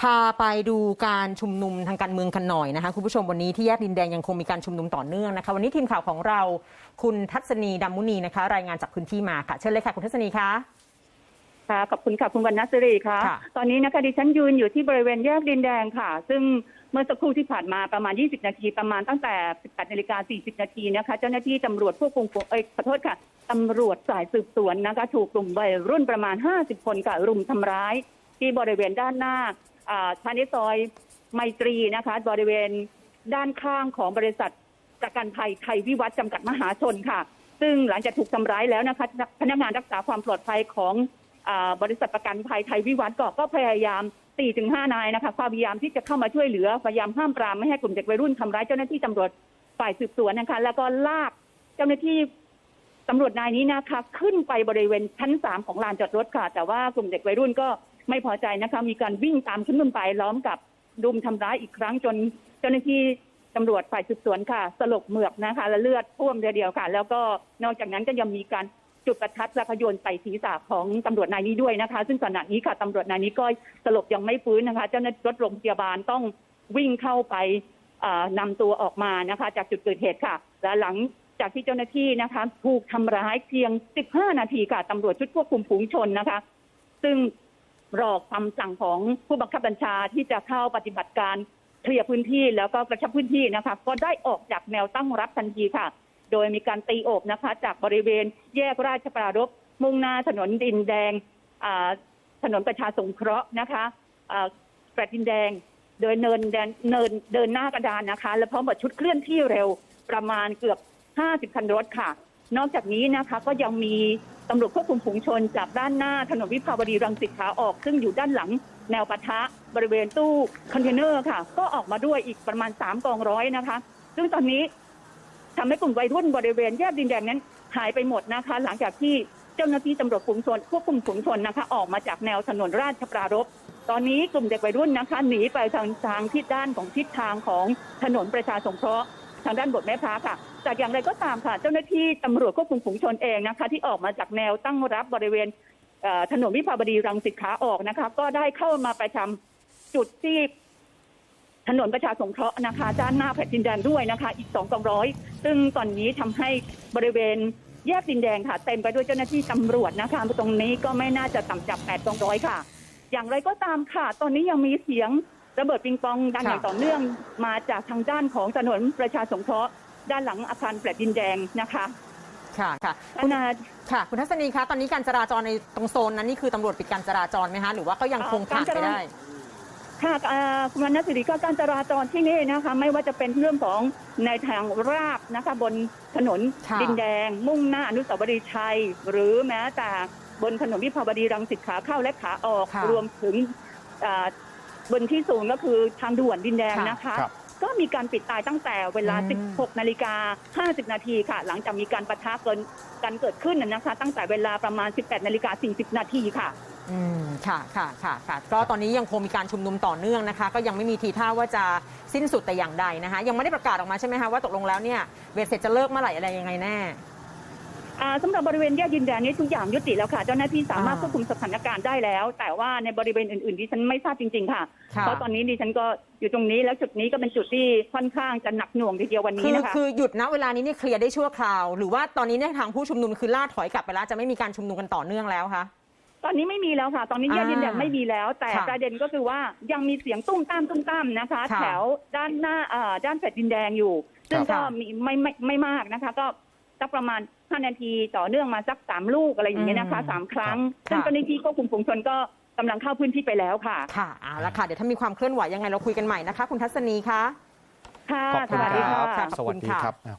พาไปดูการชุมนุมทางการเมืองกันหน่อยนะคะคุณผู้ชมวันนี้ที่แยกดินแดงยังคงมีการชุมนุมต่อเนื่องนะคะ วันนี้ทีมข่าวของเราคุณทัศนีดำมุนีนะคะ รายงานจากพื้นที่มาค่ะ เชิญเลยค่ะคุณทัศนีคะค่ะขอบคุณค่ะคุณวรรณศิริค่ะค่ะ ตอนนี้นะคะดิฉันยืนอยู่ที่บริเวณแยกดินแดงค่ะ ซึ่งเมื่อสักครู่ที่ผ่านมาประมาณ 20 นาที ประมาณตั้งแต่ 18นาฬิกา40 นาทีนะคะ เจ้าหน้าที่ตำรวจควบคุมฝูงเอ้ยขอโทษค่ะตำรวจสายสืบสวนนะคะ ถูกกลุ่มวัยรุ่นประมาณ 50 คนค่ะรุมทำร้าย ที่บริเวณด้านหน้า อ่าภายในซอยไมตรีนะคะ บริเวณด้านข้างของบริษัทประกันภัยไทยวิวัฒน์จำกัดมหาชนค่ะ ซึ่งหลังจากถูกทำร้ายแล้วนะคะ พนักงานรักษาความปลอดภัยของอบริษัทประกันภัยไทยวิวัฒน์ก็ก็พยายาม4ถึง5นายนะคะพยายามที่จะเข้ามาช่วยเหลือพยายามห้ามปรามไม่ให้กลุ่มเด็กวัยรุ่นทำร้ายเจ้าหน้าที่ตำรวจฝ่ายสืบสวนนะคะ แล้วก็ลากเจ้าหน้าที่ตำรวจนายนี้นะคะ ขึ้นไปบริเวณชั้นสามของลานจอดรถค่ะ แต่ว่ากลุ่มเด็กวัยรุ่นก็ ไม่พอใจนะคะ มีการวิ่งตามขึ้นขึ้นไปล้อมกับรุมทำร้ายอีกครั้งจนเจ้าหน้าที่ตำรวจฝ่ายสืบสวนค่ะ สลบเหมือกนะคะ และเลือดท่วมเดียวๆค่ะ แล้วก็นอกจากนั้นก็ยังมีการจุดประทัดและพยนต์ใส่ศีรษะของตำรวจนายนี้ด้วยนะคะ ซึ่งขณะนี้ค่ะตำรวจนายนี้ก็สลบยังไม่ฟื้นนะคะ เจ้าหน้าที่รถโรงพยาบาลต้องวิ่งเข้าไปอ่านำตัวออกมานะคะ จากจุดเกิดเหตุค่ะ และหลังจากที่เจ้าหน้าที่นะคะ ถูกทำร้ายเพียง 15 นาทีค่ะตำรวจชุดควบคุมฝูงชนนะคะ ซึ่ง รอคำสั่งของผู้บังคับบัญชาที่จะเข้าปฏิบัติการเคลียร์พื้นที่แล้วก็กระชับพื้นที่นะคะ ก็ได้ออกจากแนวตั้งรับทันทีค่ะ โดยมีการตีโอบนะคะ จากบริเวณแยกราชปรารภมุ่งหน้าถนนดินแดงถนนประชาสงเคราะห์นะคะแฟลตดินแดง โดยเนินแดนเนินเดินหน้ากระดานนะคะ และพร้อมกับชุดเคลื่อนที่เร็วประมาณเกือบ 50 คันรถค่ะ นอกจากนี้นะคะก็ยังมีตำรวจควบคุมฝูงชนจากด้านหน้าถนนวิภาวดีรังสิตขาออก ซึ่งอยู่ด้านหลังแนวปะทะบริเวณตู้คอนเทนเนอร์ค่ะ ก็ออกมาด้วยอีกประมาณ 3 กองร้อยนะคะ ซึ่งตอนนี้ทำให้กลุ่มวัยรุ่นบริเวณแยกดินแดงนั้นหายไปหมดนะคะ หลังจากที่เจ้าหน้าที่ตำรวจฝูงชนควบคุมฝูงชนนะคะ ออกมาจากแนวถนนราชปรารภตอนนี้กลุ่มเด็กวัยรุ่นนะคะ หนีไปทางทางทิศด้านของทิศทางของถนนประชาสงเคราะห์างด้านบทแม่พระค่ะจากอย่างไรก็ตามค่ะ เจ้าหน้าที่ตำรวจควบคุมฝูงชนเองนะคะ ที่ออกมาจากแนวตั้งรับบริเวณถนนวิภาวดีรังสิตขาออกนะคะ ก็ได้เข้ามาประจำจุดที่ถนนประชาสงเคราะห์นะคะด้านหน้าแผ่นดินแดงด้วยนะคะ อีกสองกองร้อยซึ่งตอนนี้ทำให้บริเวณแยกดินแดงค่ะ เต็มไปด้วยเจ้าหน้าที่ตำรวจนะคะตรงนี้ก็ไม่น่าจะต่ำจากแปดกองร้อยค่ะ อย่างไรก็ตามค่ะ ตอนนี้ยังมีเสียง ระเบิดปิงปองดังอย่างต่อเนื่องมาจากทางด้านของถนนประชาสงเคราะห์ด้านหลังอาคารแฟลตดินแดงนะคะค่ะค่ะขณะค่ะ คุณทัศนีคะตอนนี้การจราจรในตรงโซนนั้นนี่คือตำรวจปิดการจราจรไหมคะหรือว่าก็ยังคงผ่านไปได้ค่ะเอ่อคุณวรรณศิริก็การจราจรที่นี่นะคะไม่ว่าจะเป็นเรื่องของในทางราบนะคะบนถนนค่ะดินแดง มุ่งหน้าอนุสาวรีย์ชัย หรือแม้แต่บนถนนวิภาวดีรังสิตขาเข้าและขาออกค่ะรวมถึงอ่า บนที่สูงก็คือทางด่วนดินแดงค่ะนะคะ ครับก็มีการปิดตายตั้งแต่เวลา อืม 16 นาฬิกา 50 นาทีค่ะ หลังจากมีการประทะเกินกันเกิดขึ้นนะนะคะ ตั้งแต่เวลาประมาณ 18 นาฬิกา 40 นาทีค่ะ อืมค่ะค่ะค่ะค่ะก็ตอนนี้ยังคงมีการชุมนุมต่อเนื่องนะคะ ก็ยังไม่มีทีท่าว่าจะสิ้นสุดแต่อย่างใดนะคะ ยังไม่ได้ประกาศออกมาใช่ไหมคะว่าตกลงแล้วเนี่ยเบสเสร็จจะเลิกเมื่อไหร่อะไรยังไงแน่อ่า สำหรับบริเวณแยกดินแดงนี้ทุกอย่างยุติแล้วค่ะ เจ้าหน้าที่สามารถอ่าควบคุมสถานการณ์ได้แล้ว แต่ว่าในบริเวณอื่นๆดิฉันไม่ทราบจริงๆค่ะค่ะ เพราะตอนนี้ดิฉันก็อยู่ตรงนี้แล้วจุดนี้ก็เป็นจุดที่ค่อนข้างจะหนักหน่วงทีเดียววันคืนี้อนะคะคือหยุดนะเวลานี้เนี่ยเคลียร์ได้ชั่วคราว หรือว่าตอนนี้เนี่ยทางผู้ชุมนุมคือล่าถอยกลับไปแล้วจะไม่มีการชุมนุมกันต่อเนื่องแล้วคะตอนนี้ไม่มีแล้วค่ะ ตอนนี้แยกดินแดงอ่าไม่มีแล้ว แต่ค่ะประเด็นก็คือว่ายังมีเสียงตุ้มตามตุ้มตามนะคะค่ะแถวด้านหน้าอ่าด้านแฟลตดินแดงอยู่ ซึ่งครัก็บมีไม่ไม่ไม่มากนะคะ ก็สักประมาณ 5นาทีต่อเนื่องมาสักสามลูกอะไรอย่างเงี้ยนะคะอืมสามครั้งค่ะซึ่งเจ้าหน้าที่ควบคุมฝูงชนก็กำลังเข้าพื้นที่ไปแล้วค่ะ ค่ะเอาละค่ะ เดี๋ยวถ้ามีความเคลื่อนไหวยังไงเราคุยกันใหม่นะคะ คุณทัศนีคะ ค่ะขอบสคุณวัสดีครัค่ะบขอบสคุวัสณดีค่ะครับ